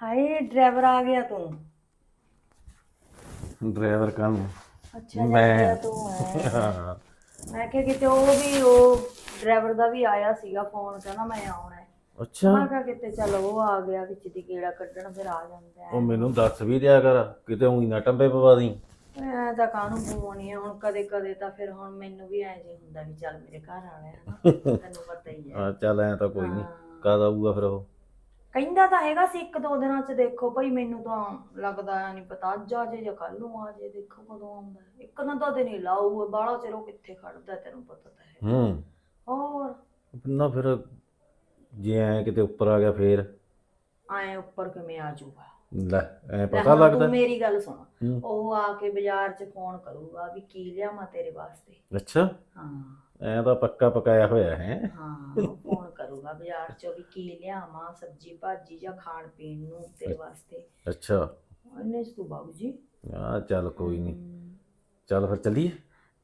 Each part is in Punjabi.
ਹਾਏ ਡਰਾਈਵਰ ਆ ਗਿਆ ਤੂੰ। ਡਰਾਈਵਰ ਕਾਨੂੰ ਅੱਛਾ ਮੈਂ। ਤੂੰ ਹੈ। ਮੈਂ ਕਿਹਾ ਕਿਤੇ ਉਹ ਵੀ ਉਹ ਡਰਾਈਵਰ ਦਾ ਵੀ ਆਇਆ ਸੀਗਾ ਫੋਨ ਕਹਿੰਦਾ ਮੈਂ ਆਉਣਾ ਹੈ। ਅੱਛਾ। ਮੈਂ ਕਿਹਾ ਕਿਤੇ ਚੱਲ ਉਹ ਆ ਗਿਆ ਵਿੱਚ ਦੀ ਕੀੜਾ ਕੱਢਣ ਫਿਰ ਆ ਜਾਂਦਾ ਉਹ ਮੈਨੂੰ ਦੱਸ ਵੀ ਦਿਆ ਕਰ ਕਿਤੇ ਉਹੀ ਨਾ ਟੰਬੇ ਪਵਾ ਦੀ ਮੈਂ ਤਾਂ ਕਾਹਨੂੰ ਫੋਨ ਹੈ ਹੁਣ ਕਦੇ ਕਦੇ ਤਾਂ ਫਿਰ ਹੁਣ ਮੈਨੂੰ ਵੀ ਐ ਜੇ ਹੁੰਦਾ ਵੀ ਚੱਲ ਮੇਰੇ ਘਰ ਆਣਾ ਹੈ ਨਾ ਤੈਨੂੰ ਪਤਾ ਹੀ ਹੈ। ਆ ਚੱਲ ਐ ਤਾਂ ਕੋਈ ਨਹੀਂ ਹਾਂ। ਕਦ ਆਊਗਾ ਫਿਰ ਉਹ? ਕਹਿੰਦਾ ਤਾਂ ਹੈਗਾ ਸੀ ਇੱਕ ਦੋ ਦਿਨਾਂ ਚ ਦੇਖੋ ਭਾਈ ਮੈਨੂੰ ਤਾਂ ਲੱਗਦਾ ਨਹੀਂ ਪਤਾ ਅੱਜ ਆ ਜੇ ਜਾਂ ਕੱਲ ਨੂੰ ਆ ਜੇ ਦੇਖੋ ਕਦੋਂ ਆਉਂਦਾ ਹੈ। ਇੱਕ ਨਾ ਦੋ ਦਿਨ ਹੀ ਲਾਊ ਬਾਹਲਾ ਚਿਰ ਉਹ ਕਿੱਥੇ ਖੜਦਾ ਹੈ, ਤੈਨੂੰ ਪਤਾ ਤਾਂ ਹੈ। ਹੂੰ। ਹੋਰ? ਨਾ ਫਿਰ ਜੇ ਐ ਕਿਤੇ ਉੱਪਰ ਆ ਗਿਆ ਫੇਰ? ਆਏ ਉੱਪਰ ਕਿਵੇਂ ਆ ਜਾਊਗਾ? ਲੈ ਐ ਲੈ ਪਤਾ ਹੁਣ ਲੱਗਦਾ। ਤੂੰ ਮੇਰੀ ਗੱਲ ਸੁਣ। ਹੂੰ। ਉਹ ਆ ਕੇ ਬਾਜ਼ਾਰ 'ਚ ਫੋਨ ਕਰੂਗਾ ਵੀ ਕੀ ਲਿਆਵਾਂ ਤੇਰੇ ਵਾਸਤੇ। ਅੱਛਾ। ਹਾਂ। ਐ ਤਾਂ ਪੱਕਾ ਪਕਾਇਆ ਹੋਇਆ ਹੈ। ਹਾਂ ਉਹ ਫੋਨ ਕਰੂਗਾ? ਬਾਜ਼ਾਰ 'ਚੋਂ ਵੀ ਕੀ ਲਿਆਵਾਂ? ਸਬਜੀ ਭਾਜੀ ਜਾਂ ਖਾਣ ਪੀਣ ਨੂੰ ਤੇਰੇ ਵਾਸਤੇ। ਅੱਛਾ। ਉਹਨੇ ਤੂੰ ਬਾਬੂ ਜੀ। ਆ ਚੱਲ ਕੋਈ ਨਹੀਂ ਚੱਲ ਫਿਰ ਚੱਲੀਏ।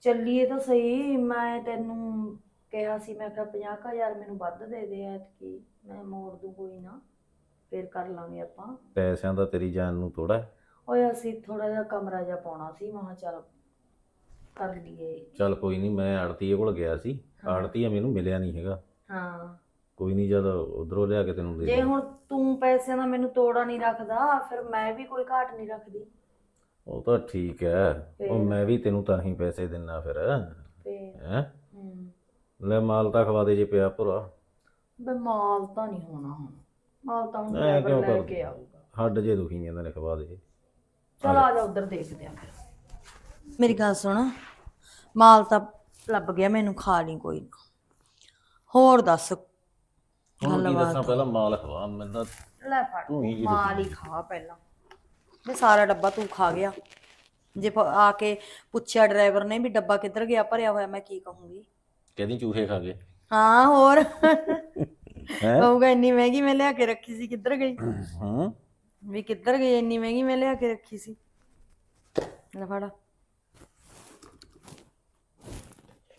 ਚੱਲੀਏ ਤਾਂ ਸਹੀ। ਮੈਂ ਤੈਨੂੰ ਕਿਹਾ ਸੀ ਮੈਂ ਕਿਹਾ 50000 ਮੈਨੂੰ ਵੱਧ ਦੇ ਦੇ ਐਤਕੀ। ਮੈਂ ਮੋੜ ਦੂੰ ਕੋਈ ਨਾ। ਫੇਰ ਕਰ ਲਾਂਗੇ ਆਪਾਂ। ਪੈਸਿਆਂ ਦਾ ਤੇਰੀ ਜਾਨ ਨੂੰ ਥੋੜਾ ਓਏ ਅਸੀਂ ਥੋੜਾ ਜਿਹਾ ਕਮਰਾ ਜਿਹਾ ਪਾਉਣਾ ਸੀ। ਮੈਂ ਕਿਹਾ ਚੱਲ ਕਰ ਲਈਏ। ਚੱਲ ਕੋਈ ਨਹੀਂ ਮੈਂ ਆੜਤੀਏ ਕੋਲ ਗਿਆ ਸੀ। ਆੜਤੀਆ ਮੈਨੂੰ ਮਿਲਿਆ ਨਹੀਂ ਹੈਗਾ। ਹਾਂ। ਕੋਈ ਨਹੀਂ ਜਦ ਉਧਰੋਂ ਲਿਆ ਕੇ ਤੈਨੂੰ ਦੇ ਜੇ। ਹੁਣ ਤੂੰ ਪੈਸਿਆਂ ਦਾ ਮੈਨੂੰ ਤੋੜਾ ਨਹੀਂ ਰੱਖਦਾ ਫਿਰ ਮੈਂ ਵੀ ਕੋਈ ਘਾਟ ਨਹੀਂ ਰੱਖਦੀ। ਉਹ ਤਾਂ ਠੀਕ ਹੈ ਉਹ? ਮੈਂ ਵੀ ਤੈਨੂੰ ਤਾਂ ਹੀ ਪੈਸੇ ਦਿੰਨਾ ਫਿਰ। ਹੈ? ਲੈ ਮਾਲ ਤਾਂ ਖਵਾ ਦੇ ਜੇ ਪਿਆ ਭੁਰਾ। ਬੇ ਮਾਲ ਤਾਂ ਨਹੀਂ ਹੋਣਾ ਹੁਣ। ਮਾਲ ਤਾਂ ਹੁਣ ਡਰਾਈਵਰ ਲੈ? ਕੇ ਆਊਗਾ। ਹੱਡ ਜੇ ਦੁਖੀ ਜਾਂਦੇ ਨੇ ਖਵਾ ਦੇ। ਚਲ ਆ ਜਾ ਉਧਰ ਦੇਖਦੇ ਆ ਫਿਰ। ਮੇਰੀ ਗੱਲ ਸੁਣ। ਮਾਲ ਤਾਂ ਲੱਭ ਗਿਆ ਮੈਨੂੰ ਖਾ ਲਈ ਕੋਈ ਨਾ। ਹੋਰ ਦੱਸ। ਹੁਣ ਕੀ ਦੱਸਾਂ ਪਹਿਲਾਂ ਮਾਲ ਖਵਾ ਮੈਨੂੰ ਤਾਂ ਲੈ ਫੜ ਤੂੰ ਹੀ ਮਾਲ ਹੀ ਖਾ ਪਹਿਲਾਂ। ਵੀ ਸਾਰਾ ਡੱਬਾ ਤੂੰ ਖਾ ਗਿਆ। ਜੇ ਪ- ਆ ਕੇ ਪੁੱਛਿਆ ਡਰਾਈਵਰ ਨੇ ਵੀ ਡੱਬਾ ਕਿੱਧਰ ਗਿਆ ਭਰਿਆ ਹੋਇਆ ਮੈਂ ਕੀ ਕਹੂੰਗੀ? ਕਹਿੰਦੀ ਚੂਹੇ ਖਾ ਗਏ। ਹਾਂ ਹੋਰ। ਹੈ? ਕਹੂਗਾ ਇੰਨੀ ਮਹਿੰਗੀ ਮੈਂ ਲਿਆ ਕੇ ਰੱਖੀ ਸੀ ਕਿੱਧਰ ਗਈ? ਹਾਂ। ਵੀ ਕਿੱਧਰ ਗਈ ਇੰਨੀ ਮਹਿੰਗੀ ਮੈਂ ਲਿਆ ਕੇ ਰੱਖੀ ਸੀ। ਲੈ ਫੜ।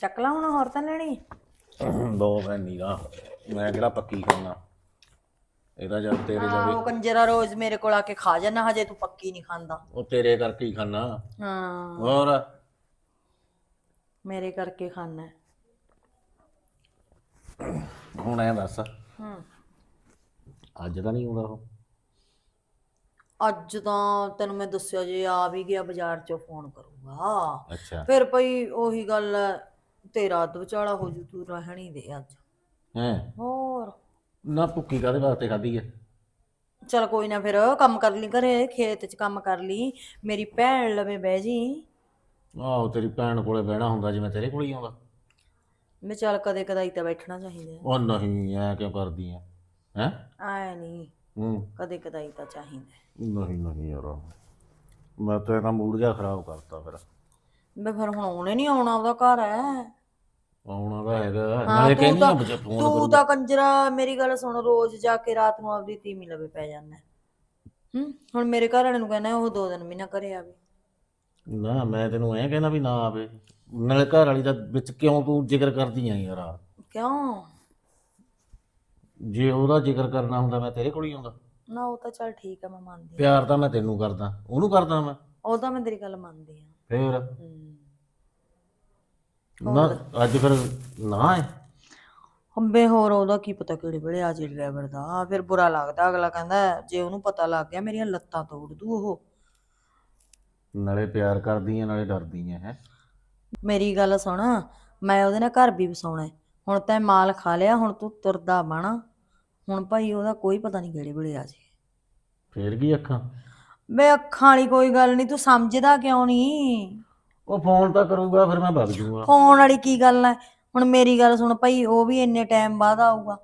ਚੱਕ ਲਾ ਹੁਣ ਹੋਰ ਤਾਂ ਲੈਣੀ। ਦੋ ਭੈਣੀ ਦਾ ਮੈਂ ਕਿਹੜਾ ਪੱਕੀ ਖਾਣਾ ਇਹਦਾ ਜਦ ਤੇਰੇ ਹਾਂ ਉਹ ਕੰਜਰਾ ਰੋਜ਼ ਮੇਰੇ ਕੋਲ ਆ ਕੇ ਖਾ ਜਾਣਾ ਹਜੇ ਤੂੰ ਪੱਕੀ ਨਹੀਂ ਖਾਂਦਾ। ਉਹ ਤੇਰੇ ਕਰਕੇ ਹੀ ਖਾਣਾ ਹਾਂ। ਹੋਰ? ਮੇਰੇ ਕਰਕੇ ਖਾਣਾ ਹੁਣ ਐ ਦੱਸ। ਹੂੰ। ਅੱਜ ਤਾਂ ਨਹੀਂ ਆਉਂਦਾ ਉਹ? ਅੱਜ ਤਾਂ ਤੈਨੂੰ ਮੈਂ ਦੱਸਿਆ ਜੇ ਆ ਵੀ ਗਿਆ ਬਾਜ਼ਾਰ ਚੋਂ ਫੋਨ ਕਰੂਗਾ। ਅੱਛਾ। ਫਿਰ ਭਈ ਉਹੀ ਗੱਲ ਹੈ, ਤੇਰਾ ਅੱਧ ਵਿਚਾਲਾ ਹੋ ਜੂ ਤੂੰ ਰਹਿਣੀ ਦੇ ਅੱਜ। ਹੈ? ਹੋਰ? ਨਾ ਭੁੱਕੀ ਕਾਦੇ ਵਾਸਤੇ ਖਾਧੀ ਹੈ ਚਲ ਕੋਈ ਨਾ ਫਿਰ ਕੰਮ ਕਰ ਲਈ ਘਰੇ ਖੇਤ 'ਚ ਕੰਮ ਕਰ ਲਈ। ਮੇਰੀ ਭੈਣ ਲਵੇ ਬਹਿ ਜੀ। ਆਹੋ ਤੇਰੀ ਭੈਣ ਕੋਲੇ ਬਹਿਣਾ ਹੁੰਦਾ ਜਿਵੇਂ ਤੇਰੇ ਕੋਲ ਹੀ ਆਉਂਦਾ। ਮੈਂ ਚੱਲ ਕਦੇ ਕਦਾਈ ਤਾਂ ਬੈਠਣਾ ਚਾਹੀਦਾ। ਉਹ ਨਹੀਂ ਐ ਕਿਉਂ ਕਰਦੀ ਐ ਹੈ? ਐ ਨਹੀਂ ਹੂੰ। ਕਦੇ ਕਦਾਈ ਤਾਂ ਚਾਹੀਦਾ। ਨਹੀਂ ਨਹੀਂ ਯਾਰ। ਮੈਂ ਤਾਂ ਇਹਦਾ ਮੂਡ ਜਿਹਾ ਖਰਾਬ ਕਰਤਾ ਫਿਰ। ਮੈਂ ਫਿਰ ਹੁਣ ਉਹਨੇ ਨਹੀਂ ਆਉਣਾ ਉਹਦਾ ਘਰ ਹੈ। ਆਉਣਾ ਤਾਂ ਹੈਗਾ। ਹਾਂ, ਨਾਲੇ ਤੂੰ ਕਹਿੰਦੀ ਆ ਤਾਂ- ਬੱਚਾ ਫੋਨ ਤੂੰ ਕਰੂ ਤਾਂ ਕੰਜਰਾ ਮੇਰੀ ਗੱਲ ਸੁਣ ਰੋਜ਼ ਜਾ ਕੇ ਰਾਤ ਨੂੰ ਆਪਦੀ ਤੀਮੀ ਲਵੇ ਪੈ ਜਾਂਦਾ। ਹੂੰ ਹੁਣ ਮੇਰੇ ਘਰ ਵਾਲੇ ਨੂੰ ਕਹਿੰਦਾ ਉਹ ਦੋ ਦਿਨ ਵੀ ਨਾ ਘਰੇ ਆਵੇ। ਨਾ ਮੈਂ ਤੈਨੂੰ ਐਂ ਕਹਿੰਦਾ ਵੀ ਨਾ ਆਵੇ। ਨਾਲੇ ਘਰ ਵਾਲੀ ਦਾ ਵਿੱਚ ਕਿਉਂ ਤੂੰ ਜ਼ਿਕਰ ਕਰਦੀ ਆਂ ਯਾਰ? ਕਿਉਂ? ਜੇ ਉਹਦਾ ਜ਼ਿਕਰ ਕਰਨਾ ਹੁੰਦਾ ਮੈਂ ਤੇਰੇ ਕੋਲ ਹੀ ਆਉਂਦਾ। ਨਾ ਉਹ ਤਾਂ ਚੱਲ ਠੀਕ ਆ ਮੈਂ ਮੰਨਦੀ ਹਾਂ। ਪਿਆਰ ਤਾਂ ਮੈਂ ਤੈਨੂੰ ਕਰਦਾ। ਉਹਨੂੰ ਕਰਦਾ ਮੈਂ। ਉਹ ਤਾਂ ਮੈਂ ਤੇਰੀ ਗੱਲ ਮੰਨਦੀ ਹਾਂ ਫੇਰ? ਹੂੰ। ਨਾ ਅੱਜ ਫਿਰ ਨਾ ਹੈ ਹੰਬੇ ਹੋਰ ਉਹਦਾ ਕੀ ਪਤਾ ਕਿਹੜੇ ਵੇਲੇ ਆ ਜੇ ਡਰਾਈਵਰ ਦਾ। ਫਿਰ ਬੁਰਾ ਲੱਗਦਾ ਅਗਲਾ ਕਹਿੰਦਾ ਜੇ ਉਹਨੂੰ ਪਤਾ ਲੱਗ ਗਿਆ ਮੇਰੀਆਂ ਲੱਤਾਂ ਤੋੜ ਦੂ ਉਹ। ਨਾਲੇ ਪਿਆਰ ਕਰਦੀ ਆ ਨਾਲੇ ਡਰਦੀ ਆ ਹੈ? ਮੇਰੀ ਗੱਲ ਸੁਣ ਮੈਂ ਉਹਦੇ ਨਾਲ ਘਰ ਵੀ ਵਸਾਉਣਾ ਹੈ। ਹੁਣ ਤੈਂ ਮਾਲ ਖਾ ਲਿਆ ਹੁਣ ਤੂੰ ਤੁਰਦਾ ਬਣਾ। ਹੁਣ ਭਾਈ ਉਹਦਾ ਕੋਈ ਪਤਾ ਨਹੀਂ ਕਿਹੜੇ ਵੇਲੇ ਆ ਜੇ ਫੇਰ ਕੀ ਅੱਖਾਂ? ਬੇ ਅੱਖਾਂ ਵਾਲੀ ਕੋਈ ਗੱਲ ਨਹੀਂ ਤੂੰ ਸਮਝਦਾ ਕਿਉਂ ਨਹੀਂ? ਉਹ ਫੋਨ ਤਾਂ ਕਰੂਗਾ, ਫਿਰ ਮੈਂ ਭੱਜ ਜੂਗਾ। ਫੋਨ ਵਾਲੀ ਕੀ ਗੱਲ ਹੈ ਹੁਣ ਮੇਰੀ ਗੱਲ ਸੁਣ ਭਾਈ, ਉਹ ਵੀ ਇੰਨੇ ਟਾਈਮ ਬਾਅਦ ਆਊਗਾ।